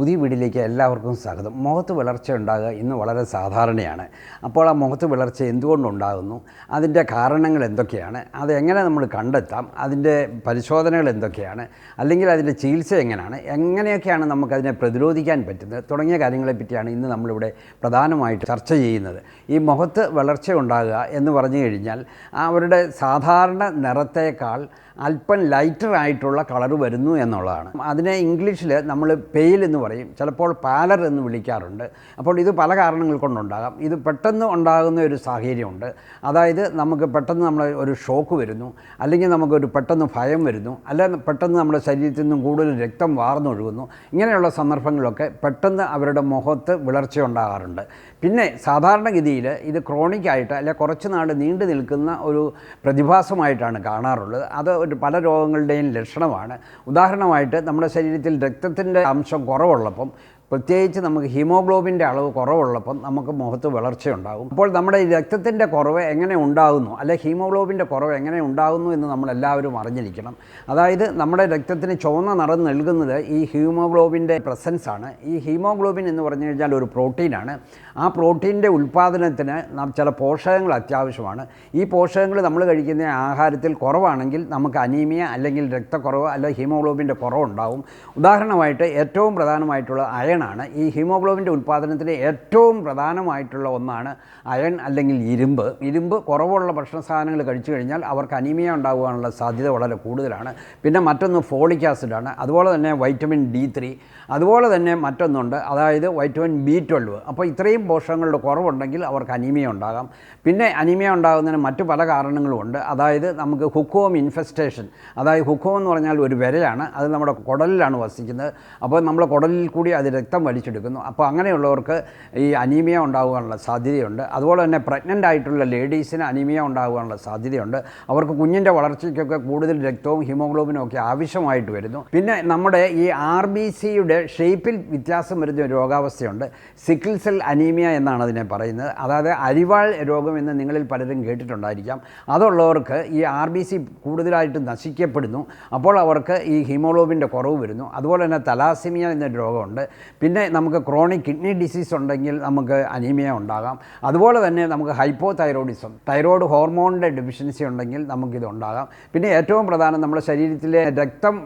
പുതിയ വീടിലേക്ക് എല്ലാവർക്കും സ്വാഗതം. മുഖത്ത് വിളർച്ച ഉണ്ടാകുക ഇന്ന് വളരെ സാധാരണയാണ്. അപ്പോൾ ആ മുഖത്ത് വിളർച്ച എന്തുകൊണ്ടുണ്ടാകുന്നു അതിന്റെ കാരണങ്ങൾ എന്തൊക്കെയാണ്? അതെങ്ങനെ നമ്മൾ കണ്ടെത്താം? അതിന്റെ പരിശോധനകൾ എന്തൊക്കെയാണ്? അല്ലെങ്കിൽ അതിന്റെ ചികിത്സ എങ്ങനെയാണ്? എങ്ങനെയൊക്കെയാണ് നമുക്കതിനെ പ്രതിരോധിക്കാൻ പറ്റുന്നത്? തുടങ്ങിയ കാര്യങ്ങളെപ്പറ്റിയാണ് ഇന്ന് നമ്മളിവിടെ പ്രധാനമായിട്ട് ചർച്ച ചെയ്യുന്നത്. ഈ മുഖത്ത് വളർച്ച ഉണ്ടാകുക എന്ന് പറഞ്ഞു കഴിഞ്ഞാൽ അവരുടെ സാധാരണ നിറത്തേക്കാൾ അല്പം ലൈറ്റർ ആയിട്ടുള്ള കളർ വരുന്നു എന്നുള്ളതാണ്. അതിനെ ഇംഗ്ലീഷിൽ നമ്മൾ പെയിൽ എന്ന് പറയും. ചിലപ്പോൾ പാലർ എന്ന് വിളിക്കാറുണ്ട്. അപ്പോൾ ഇത് പല കാരണങ്ങൾ കൊണ്ടുണ്ടാകാം. ഇത് പെട്ടെന്ന് ഉണ്ടാകുന്ന ഒരു സാഹചര്യമുണ്ട്. അതായത് നമുക്ക് പെട്ടെന്ന് നമ്മൾ ഒരു ഷോക്ക് വരുന്നു. അല്ലെങ്കിൽ നമുക്കൊരു പെട്ടെന്ന് ഭയം വരുന്നു. അല്ല പെട്ടെന്ന് നമ്മുടെ ശരീരത്തിൽ നിന്നും കൂടുതൽ രക്തം വാർന്നൊഴുകുന്നു. ഇങ്ങനെയുള്ള സന്ദർഭങ്ങളൊക്കെ പെട്ടെന്ന് അവരുടെ മുഖത്ത് വിളർച്ച ഉണ്ടാകാറുണ്ട്. പിന്നെ സാധാരണഗതിയിൽ ഇത് ക്രോണിക്കായിട്ട് അല്ലെ കുറച്ച് നാൾ നീണ്ടു നിൽക്കുന്ന ഒരു പ്രതിഭാസമായിട്ടാണ് കാണാറുള്ളത്. അത് ഒരു പല രോഗങ്ങളുടെയും ലക്ഷണമാണ്. ഉദാഹരണമായിട്ട് നമ്മുടെ ശരീരത്തിൽ രക്തത്തിന്റെ അംശം കുറവുള്ളപ്പം പ്രത്യേകിച്ച് നമുക്ക് ഹീമോഗ്ലോബിന്റെ അളവ് കുറവുള്ളപ്പം നമുക്ക് മുഖത്ത് വിളർച്ചയുണ്ടാകും. അപ്പോൾ നമ്മുടെ ഈ രക്തത്തിന്റെ കുറവ് എങ്ങനെ ഉണ്ടാകുന്നു? അല്ലെ ഹീമോഗ്ലോബിന്റെ കുറവ് എങ്ങനെ ഉണ്ടാകുന്നു എന്ന് നമ്മൾ എല്ലാവരും അറിഞ്ഞിരിക്കണം. അതായത് നമ്മുടെ രക്തത്തിന് ചുവന്ന നിറം നൽകുന്നത് ഈ ഹീമോഗ്ലോബിന്റെ പ്രസൻസ് ആണ് ഈ ഹീമോഗ്ലോബിൻ എന്ന് പറഞ്ഞു കഴിഞ്ഞാൽ ഒരു പ്രോട്ടീനാണ്. ആ പ്രോട്ടീന്റെ ഉൽപ്പാദനത്തിന് നാം ചില പോഷകങ്ങൾ അത്യാവശ്യമാണ്. ഈ പോഷകങ്ങൾ നമ്മൾ കഴിക്കുന്ന ആഹാരത്തിൽ കുറവാണെങ്കിൽ നമുക്ക് അനീമിയ അല്ലെങ്കിൽ രക്തക്കുറവ് അല്ലെങ്കിൽ ഹീമോഗ്ലോബിന്റെ കുറവുണ്ടാവും ഉദാഹരണമായിട്ട് ഏറ്റവും പ്രധാനമായിട്ടുള്ള അയണാണ് ഈ ഹീമോഗ്ലോബിന്റെ ഉൽപ്പാദനത്തിന് ഏറ്റവും പ്രധാനമായിട്ടുള്ള ഒന്നാണ് അയൺ അല്ലെങ്കിൽ ഇരുമ്പ്. ഇരുമ്പ് കുറവുള്ള ഭക്ഷണ സാധനങ്ങൾ കഴിച്ചു കഴിഞ്ഞാൽ അവർക്ക് അനീമിയ ഉണ്ടാകുവാനുള്ള സാധ്യത വളരെ കൂടുതലാണ്. പിന്നെ മറ്റൊന്ന് ഫോളിക് ആസിഡാണ്. അതുപോലെ തന്നെ വൈറ്റമിൻ ഡി ത്രീ. അതുപോലെ തന്നെ മറ്റൊന്നുണ്ട്. അതായത് വൈറ്റമിൻ ബി ട്വൽവ്. അപ്പോൾ ഇത്രയും പോഷകങ്ങളുടെ കുറവുണ്ടെങ്കിൽ അവർക്ക് അനീമിയ ഉണ്ടാകാം. പിന്നെ അനീമിയ ഉണ്ടാകുന്നതിന് മറ്റു പല കാരണങ്ങളുമുണ്ട് അതായത് നമുക്ക് ഹുക്കോം ഇൻഫെസ്റ്റേഷൻ. അതായത് ഹുക്കോം എന്ന് പറഞ്ഞാൽ ഒരു വിരയാണ് അത് നമ്മുടെ കുടലിലാണ് വസിക്കുന്നത്. അപ്പോൾ നമ്മുടെ കുടലിൽ കൂടി അത് രക്തം വലിച്ചെടുക്കുന്നു. അപ്പോൾ അങ്ങനെയുള്ളവർക്ക് ഈ അനീമിയ ഉണ്ടാകാനുള്ള സാധ്യതയുണ്ട്. അതുപോലെ തന്നെ പ്രഗ്നന്റ് ആയിട്ടുള്ള ലേഡീസിന് അനീമിയ ഉണ്ടാകാനുള്ള സാധ്യതയുണ്ട്. അവർക്ക് കുഞ്ഞിന്റെ വളർച്ചയ്ക്കൊക്കെ കൂടുതൽ രക്തവും ഹീമോഗ്ലോബിനും ഒക്കെ ആവശ്യമായിട്ട് വരുന്നു. പിന്നെ നമ്മുടെ ഈ ആർ ബി സിയുടെ ഷേപ്പിൽ വ്യത്യാസം വരുന്ന ഒരു രോഗാവസ്ഥയുണ്ട്. സിക്കിൾ സെൽ അനീമിയ എന്നാണ് അതിനെ പറയുന്നത്. അതായത് അരിവാൾ രോഗം എന്ന് നിങ്ങളിൽ പലരും കേട്ടിട്ടുണ്ടായിരിക്കാം. അതുള്ളവർക്ക് ഈ ആർ ബി സി കൂടുതലായിട്ട് നശിക്കപ്പെടുന്നു. അപ്പോൾ അവർക്ക് ഈ ഹീമോഗ്ലോബിന്റെ കുറവ് വരുന്നു. അതുപോലെ തന്നെ തലാസിമിയ എന്നൊരു രോഗമുണ്ട്. പിന്നെ നമുക്ക് ക്രോണിക് കിഡ്നി ഡിസീസ് ഉണ്ടെങ്കിൽ നമുക്ക് അനീമിയ ഉണ്ടാകാം. അതുപോലെ തന്നെ നമുക്ക് ഹൈപ്പോ തൈറോയിഡിസം തൈറോയ്ഡ് ഹോർമോണിന്റെ ഡെഫിഷ്യൻസി ഉണ്ടെങ്കിൽ നമുക്കിത് ഉണ്ടാകാം. പിന്നെ ഏറ്റവും പ്രധാനം നമ്മുടെ ശരീരത്തിലെ രക്തം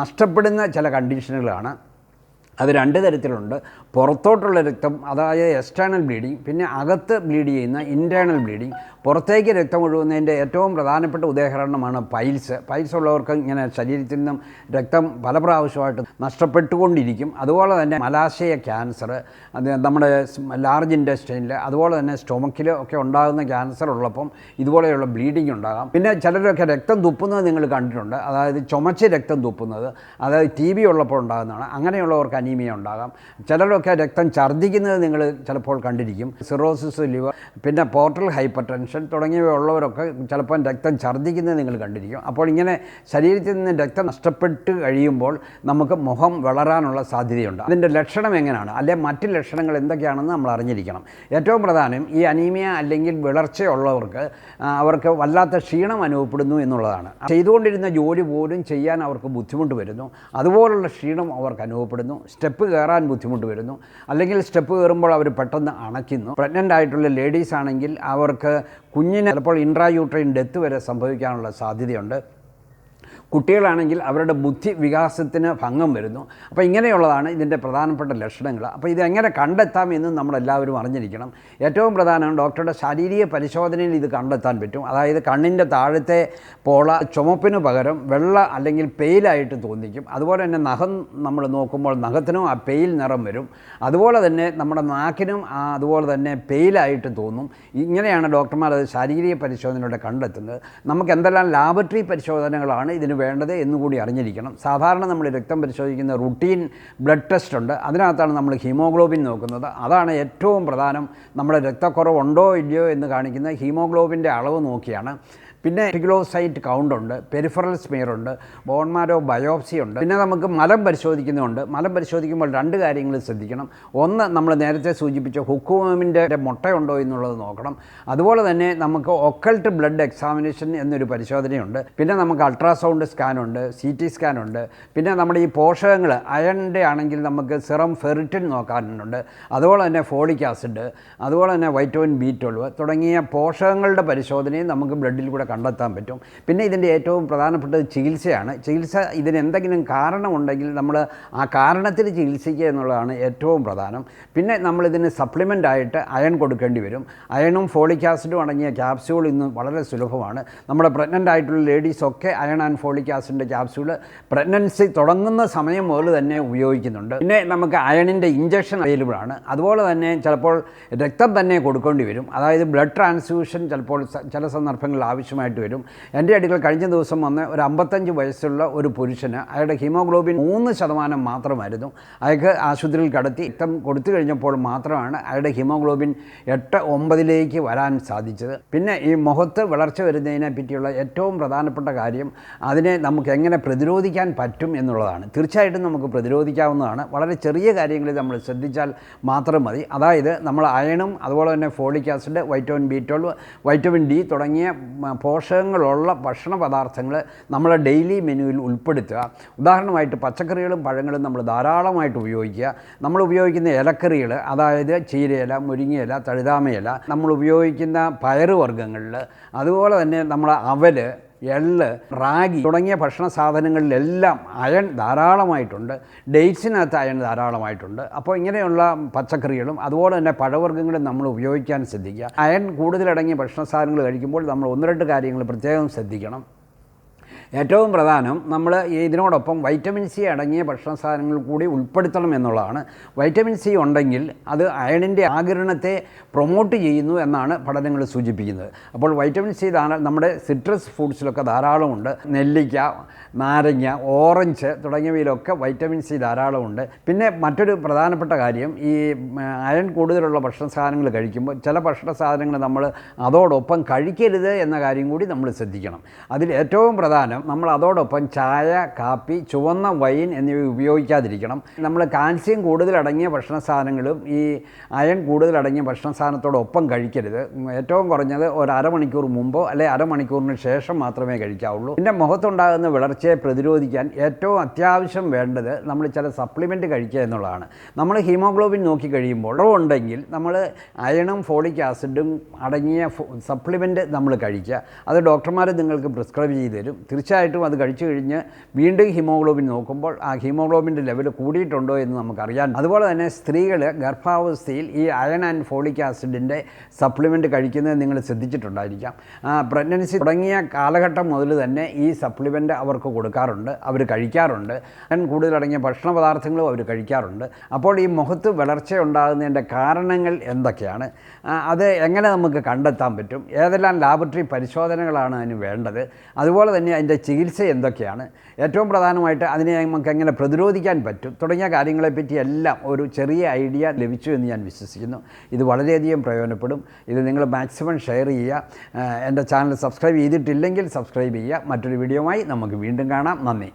നഷ്ടപ്പെടുന്ന ചില കണ്ടീഷനുകളാണ് അത് രണ്ട് തരത്തിലുണ്ട്. പുറത്തോട്ടുള്ള രക്തം അതായത് എക്സ്റ്റേണൽ ബ്ലീഡിങ് പിന്നെ അകത്ത് ബ്ലീഡ് ചെയ്യുന്ന ഇന്റേർണൽ ബ്ലീഡിങ് പുറത്തേക്ക് രക്തം ഒഴുകുന്നതിന്റെ ഏറ്റവും പ്രധാനപ്പെട്ട ഉദാഹരണമാണ് പൈൽസ്. പൈൽസ് ഉള്ളവർക്ക് ഇങ്ങനെ ശരീരത്തിൽ നിന്നും രക്തം പല പ്രാവശ്യമായിട്ട് നഷ്ടപ്പെട്ടുകൊണ്ടിരിക്കും. അതുപോലെ തന്നെ മലാശയ ക്യാൻസർ അത് നമ്മുടെ ലാർജ് ഇൻഡസ്ട്രിയിൽ അതുപോലെ തന്നെ സ്റ്റൊമക്കിൽ ഒക്കെ ഉണ്ടാകുന്ന ക്യാൻസർ ഉള്ളപ്പം ഇതുപോലെയുള്ള ബ്ലീഡിങ് ഉണ്ടാകാം. പിന്നെ ചിലരൊക്കെ രക്തം തുപ്പുന്നത് നിങ്ങൾ കണ്ടിട്ടുണ്ട്. അതായത് ചുമച്ച് രക്തം തുപ്പുന്നത് അതായത് ടി ബി ഉള്ളപ്പോൾ ഉണ്ടാകുന്നതാണ്. അങ്ങനെയുള്ളവർക്ക് അനീമിയ ഉണ്ടാകാം. ചിലരൊക്കെ രക്തം ഛർദ്ദിക്കുന്നത് നിങ്ങൾ ചിലപ്പോൾ കണ്ടിരിക്കും. സിറോസിസ് ലിവർ പിന്നെ പോർട്ടൽ ഹൈപ്പർ ടെൻഷൻ തുടങ്ങിയവയുള്ളവരൊക്കെ ചിലപ്പോൾ രക്തം ഛർദ്ദിക്കുന്നത് നിങ്ങൾ കണ്ടിരിക്കും. അപ്പോൾ ഇങ്ങനെ ശരീരത്തിൽ നിന്ന് രക്തം നഷ്ടപ്പെട്ട് കഴിയുമ്പോൾ നമുക്ക് മുഖം വളരാനുള്ള സാധ്യതയുണ്ട്. അതിന്റെ ലക്ഷണം എങ്ങനെയാണ്? അല്ലെ മറ്റ് ലക്ഷണങ്ങൾ എന്തൊക്കെയാണെന്ന് നമ്മൾ അറിഞ്ഞിരിക്കണം. ഏറ്റവും പ്രധാനം ഈ അനീമിയ അല്ലെങ്കിൽ വിളർച്ചയുള്ളവർക്ക് അവർക്ക് വല്ലാത്ത ക്ഷീണം അനുഭവപ്പെടുന്നു എന്നുള്ളതാണ്. ചെയ്തുകൊണ്ടിരുന്ന ജോലി പോലും ചെയ്യാൻ അവർക്ക് ബുദ്ധിമുട്ട് വരുന്നു. അതുപോലുള്ള ക്ഷീണം അവർക്ക് അനുഭവപ്പെടുന്നു. സ്റ്റെപ്പ് കയറാൻ ബുദ്ധിമുട്ട് വരുന്നു. അല്ലെങ്കിൽ സ്റ്റെപ്പ് കയറുമ്പോൾ അവർ പെട്ടെന്ന് അണയ്ക്കുന്നു. പ്രഗ്നന്റ് ആയിട്ടുള്ള ലേഡീസ് ആണെങ്കിൽ അവർക്ക് കുഞ്ഞിന് ചിലപ്പോൾ ഇൻട്രാ യൂട്രൈൻ ഡെത്ത് വരെ സംഭവിക്കാനുള്ള സാധ്യതയുണ്ട്. കുട്ടികളാണെങ്കിൽ അവരുടെ ബുദ്ധി വികാസത്തിന് ഭംഗം വരുന്നു. അപ്പോൾ ഇങ്ങനെയുള്ളതാണ് ഇതിന്റെ പ്രധാനപ്പെട്ട ലക്ഷണങ്ങൾ. അപ്പോൾ ഇതെങ്ങനെ കണ്ടെത്താം എന്ന് നമ്മളെല്ലാവരും അറിഞ്ഞിരിക്കണം. ഏറ്റവും പ്രധാനം ഡോക്ടറുടെ ശാരീരിക പരിശോധനയിൽ ഇത് കണ്ടെത്താൻ പറ്റും. അതായത് കണ്ണിന്റെ താഴത്തെ പോള ചുമപ്പിന് പകരം വെള്ള അല്ലെങ്കിൽ പെയിലായിട്ട് തോന്നിക്കും. അതുപോലെ തന്നെ നഖം നമ്മൾ നോക്കുമ്പോൾ നഖത്തിനും ആ പെയിൽ നിറം വരും. അതുപോലെ തന്നെ നമ്മുടെ നാക്കിനും അതുപോലെ തന്നെ പെയിലായിട്ട് തോന്നും. ഇങ്ങനെയാണ് ഡോക്ടർമാർ അത് ശാരീരിക പരിശോധനയുടെ കണ്ടെത്തുന്നത്. നമുക്ക് എന്തെല്ലാം ലാബറട്ടറി പരിശോധനകളാണ് ഇതിന് വേണ്ടത് എന്നുകൂടി അറിഞ്ഞിരിക്കണം. സാധാരണ നമ്മൾ രക്തം പരിശോധിക്കുന്ന റുട്ടീൻ ബ്ലഡ് ടെസ്റ്റ് ഉണ്ട്. അതിനകത്താണ് നമ്മൾ ഹീമോഗ്ലോബിൻ നോക്കുന്നത്. അതാണ് ഏറ്റവും പ്രധാനം. നമ്മുടെ രക്തക്കുറവുണ്ടോ ഇല്ലയോ എന്ന് കാണിക്കുന്ന ഹീമോഗ്ലോബിന്റെ അളവ് നോക്കിയാണ്. പിന്നെ ടിഗ്ലോസൈറ്റ് കൗണ്ട് ഉണ്ട് പെരിഫറൽ സ്മിയർ ഉണ്ട് ബോൺമാരോ ബയോപ്സി ഉണ്ട്. പിന്നെ നമുക്ക് മലം പരിശോധിക്കുന്നുണ്ട് മലം പരിശോധിക്കുമ്പോൾ രണ്ട് കാര്യങ്ങൾ ശ്രദ്ധിക്കണം. ഒന്ന് നമ്മൾ നേരത്തെ സൂചിപ്പിച്ച ഹുക്കുമിന്റെ മുട്ടയുണ്ടോ എന്നുള്ളത് നോക്കണം. അതുപോലെ തന്നെ നമുക്ക് ഒക്കൾട്ട് ബ്ലഡ് എക്സാമിനേഷൻ എന്നൊരു പരിശോധനയുണ്ട്. പിന്നെ നമുക്ക് അൾട്രാസൗണ്ട് സ്കാനുണ്ട് സി ടി സ്കാനുണ്ട് പിന്നെ നമ്മുടെ ഈ പോഷകങ്ങൾ അയണിന്റെ ആണെങ്കിൽ നമുക്ക് സിറം ഫെറിറ്റിൻ നോക്കാനുണ്ട്. അതുപോലെ തന്നെ ഫോളിക് ആസിഡ് അതുപോലെ തന്നെ വൈറ്റമിൻ ബി ട്വൽവ് തുടങ്ങിയ പോഷകങ്ങളുടെ പരിശോധനയും നമുക്ക് ബ്ലഡിൽ കൂടെ കണ്ടെത്താൻ പറ്റും. പിന്നെ ഇതിന്റെ ഏറ്റവും പ്രധാനപ്പെട്ടത് ചികിത്സയാണ്. ചികിത്സ ഇതിന് എന്തെങ്കിലും കാരണമുണ്ടെങ്കിൽ നമ്മൾ ആ കാരണത്തിന് ചികിത്സിക്കുക എന്നുള്ളതാണ് ഏറ്റവും പ്രധാനം. പിന്നെ നമ്മളിതിന് സപ്ലിമെന്റ് ആയിട്ട് അയൺ കൊടുക്കേണ്ടി വരും. അയണും ഫോളിക് ആസിഡും അടങ്ങിയ ക്യാപ്സ്യൂൾ ഇന്ന് വളരെ സുലഭമാണ്. നമ്മുടെ പ്രഗ്നന്റ് ആയിട്ടുള്ള ലേഡീസൊക്കെ അയൺ ആൻഡ് ഫോളിക് ആസിഡിന്റെ ക്യാപ്സ്യൂൾ പ്രഗ്നൻസി തുടങ്ങുന്ന സമയം മുതൽ തന്നെ ഉപയോഗിക്കുന്നുണ്ട്. പിന്നെ നമുക്ക് അയണിന്റെ ഇഞ്ചക്ഷൻ അവൈലബിൾ ആണ്. അതുപോലെ തന്നെ ചിലപ്പോൾ രക്തം തന്നെ കൊടുക്കേണ്ടി വരും. അതായത് ബ്ലഡ് ട്രാൻസ്ഫ്യൂഷൻ ചിലപ്പോൾ ചില സന്ദർഭങ്ങളിൽ ആവശ്യമായിട്ട് വരും. എന്റെ അടുക്കൽ കഴിഞ്ഞ ദിവസം വന്ന് ഒരു അമ്പത്തഞ്ച് വയസ്സുള്ള ഒരു പുരുഷന് അയാളുടെ ഹീമോഗ്ലോബിൻ മൂന്ന് ശതമാനം മാത്രമായിരുന്നു. അയാൾക്ക് ആശുപത്രിയിൽ കടത്തി രക്തം കൊടുത്തു കഴിഞ്ഞപ്പോൾ മാത്രമാണ് അയാളുടെ ഹീമോഗ്ലോബിൻ എട്ട് ഒമ്പതിലേക്ക് വരാൻ സാധിച്ചത്. പിന്നെ ഈ മുഖത്ത് വളർച്ച വരുന്നതിനെ പറ്റിയുള്ള ഏറ്റവും പ്രധാനപ്പെട്ട കാര്യം അതിനെ നമുക്ക് എങ്ങനെ പ്രതിരോധിക്കാൻ പറ്റും എന്നുള്ളതാണ്. തീർച്ചയായിട്ടും നമുക്ക് പ്രതിരോധിക്കാവുന്നതാണ്. വളരെ ചെറിയ കാര്യങ്ങളിൽ നമ്മൾ ശ്രദ്ധിച്ചാൽ മാത്രം മതി. അതായത് നമ്മൾ അയണും അതുപോലെ തന്നെ folic acid vitamin B twelve vitamin D തുടങ്ങിയ പോഷകങ്ങളുള്ള ഭക്ഷണ പദാർത്ഥങ്ങൾ നമ്മളെ ഡെയിലി മെനുവിൽ ഉൾപ്പെടുത്തുക. ഉദാഹരണമായിട്ട് പച്ചക്കറികളും പഴങ്ങളും നമ്മൾ ധാരാളമായിട്ട് ഉപയോഗിക്കുക. നമ്മൾ ഉപയോഗിക്കുന്ന ഇലക്കറികൾ അതായത് ചീരയില മുരിങ്ങയില തഴുതാമയില നമ്മൾ ഉപയോഗിക്കുന്ന പയറുവർഗങ്ങളിൽ അതുപോലെ തന്നെ നമ്മൾ അവൽ എള്ള് റാഗി തുടങ്ങിയ ഭക്ഷണ സാധനങ്ങളിലെല്ലാം അയൺ ധാരാളമായിട്ടുണ്ട്. ഡേറ്റ്സിനകത്ത് അയൺ ധാരാളമായിട്ടുണ്ട്. അപ്പോൾ ഇങ്ങനെയുള്ള പച്ചക്കറികളും അതുപോലെ തന്നെ പഴവർഗങ്ങളും നമ്മൾ ഉപയോഗിക്കാൻ ശ്രദ്ധിക്കുക. അയൺ കൂടുതലടങ്ങിയ ഭക്ഷണ സാധനങ്ങൾ കഴിക്കുമ്പോൾ നമ്മൾ ഒന്ന് രണ്ട് കാര്യങ്ങൾ പ്രത്യേകം ശ്രദ്ധിക്കണം. ഏറ്റവും പ്രധാനം നമ്മൾ ഇതിനോടൊപ്പം വൈറ്റമിൻ സി അടങ്ങിയ ഭക്ഷണ സാധനങ്ങൾ കൂടി ഉൾപ്പെടുത്തണം എന്നുള്ളതാണ്. വൈറ്റമിൻ സി ഉണ്ടെങ്കിൽ അത് അയണിന്റെ ആകിരണത്തെ പ്രൊമോട്ട് ചെയ്യുന്നു എന്നാണ് പഠനങ്ങൾ സൂചിപ്പിക്കുന്നത്. അപ്പോൾ വൈറ്റമിൻ സി ധാരാളം നമ്മുടെ സിട്രസ് ഫുഡ്സിലൊക്കെ ധാരാളമുണ്ട്. നെല്ലിക്ക നാരങ്ങ ഓറഞ്ച് തുടങ്ങിയവയിലൊക്കെ വൈറ്റമിൻ സി ധാരാളമുണ്ട്. പിന്നെ മറ്റൊരു പ്രധാനപ്പെട്ട കാര്യം ഈ അയൺ കൂടുതലുള്ള ഭക്ഷണ സാധനങ്ങൾ കഴിക്കുമ്പോൾ ചില ഭക്ഷണ സാധനങ്ങൾ നമ്മൾ അതോടൊപ്പം കഴിക്കരുത് എന്ന കാര്യം കൂടി നമ്മൾ ശ്രദ്ധിക്കണം. അതിൽ ഏറ്റവും പ്രധാനം നമ്മൾ അതോടൊപ്പം ചായ കാപ്പി ചുവന്ന വൈൻ എന്നിവ ഉപയോഗിക്കാതിരിക്കണം. നമ്മൾ കാൽസ്യം കൂടുതലടങ്ങിയ ഭക്ഷണ സാധനങ്ങളും ഈ അയൺ കൂടുതലടങ്ങിയ ഭക്ഷണ സാധനത്തോടൊപ്പം കഴിക്കരുത് ഏറ്റവും കുറഞ്ഞത് ഒരു അരമണിക്കൂർ മുമ്പോ അല്ലെ അരമണിക്കൂറിന് ശേഷം മാത്രമേ കഴിക്കാവുള്ളൂ. പിന്നെ മുഖത്തുണ്ടാകുന്ന വിളർച്ചയെ പ്രതിരോധിക്കാൻ ഏറ്റവും അത്യാവശ്യം വേണ്ടത് നമ്മൾ ചില സപ്ലിമെന്റ് കഴിക്കുക എന്നുള്ളതാണ്. നമ്മൾ ഹീമോഗ്ലോബിൻ നോക്കി കഴിയുമ്പോൾ ഉണ്ടെങ്കിൽ നമ്മൾ അയണും ഫോളിക് ആസിഡും അടങ്ങിയ സപ്ലിമെന്റ് നമ്മൾ കഴിക്കുക. അത് ഡോക്ടർമാർ നിങ്ങൾക്ക് പ്രിസ്ക്രൈബ് ചെയ്ത് തരും. തീർച്ചയായിട്ടും അത് കഴിച്ചു കഴിഞ്ഞ് വീണ്ടും ഹീമോഗ്ലോബിൻ നോക്കുമ്പോൾ ആ ഹീമോഗ്ലോബിന്റെ ലെവൽ കൂടിയിട്ടുണ്ടോ എന്ന് നമുക്കറിയാൻ അതുപോലെ തന്നെ സ്ത്രീകൾ ഗർഭാവസ്ഥയിൽ ഈ അയൺ ആൻഡ് ഫോളിക് ആസിഡിന്റെ സപ്ലിമെന്റ് കഴിക്കുന്നത് നിങ്ങൾ ശ്രദ്ധിച്ചിട്ടുണ്ടായിരിക്കാം. പ്രഗ്നൻസി തുടങ്ങിയ കാലഘട്ടം മുതൽ തന്നെ ഈ സപ്ലിമെന്റ് അവർക്ക് കൊടുക്കാറുണ്ട് അവർ കഴിക്കാറുണ്ട്. കൂടുതലടങ്ങിയ ഭക്ഷണ പദാർത്ഥങ്ങളും അവർ കഴിക്കാറുണ്ട്. അപ്പോൾ ഈ മുഖത്ത് വളർച്ച ഉണ്ടാകുന്നതിന്റെ കാരണങ്ങൾ എന്തൊക്കെയാണ്? അത് എങ്ങനെ നമുക്ക് കണ്ടെത്താൻ പറ്റും? ഏതെല്ലാം ലാബറട്ടറി പരിശോധനകളാണ് അതിന് വേണ്ടത്? അതുപോലെ തന്നെ അതിന്റെ ചികിത്സ എന്തൊക്കെയാണ്? ഏറ്റവും പ്രധാനമായിട്ട് അതിനെ നമുക്ക് എങ്ങനെ പ്രതിരോധിക്കാൻ പറ്റും? തുടങ്ങിയ കാര്യങ്ങളെപ്പറ്റി എല്ലാം ഒരു ചെറിയ ഐഡിയ ലഭിച്ചു എന്ന് ഞാൻ വിശ്വസിക്കുന്നു. ഇത് വളരെയധികം പ്രയോജനപ്പെടും. ഇത് നിങ്ങൾ മാക്സിമം ഷെയർ ചെയ്യുക. എന്റെ ചാനൽ സബ്സ്ക്രൈബ് ചെയ്തിട്ടില്ലെങ്കിൽ സബ്സ്ക്രൈബ് ചെയ്യുക. മറ്റൊരു വീഡിയോയുമായി നമുക്ക് വീണ്ടും കാണാം. നന്ദി.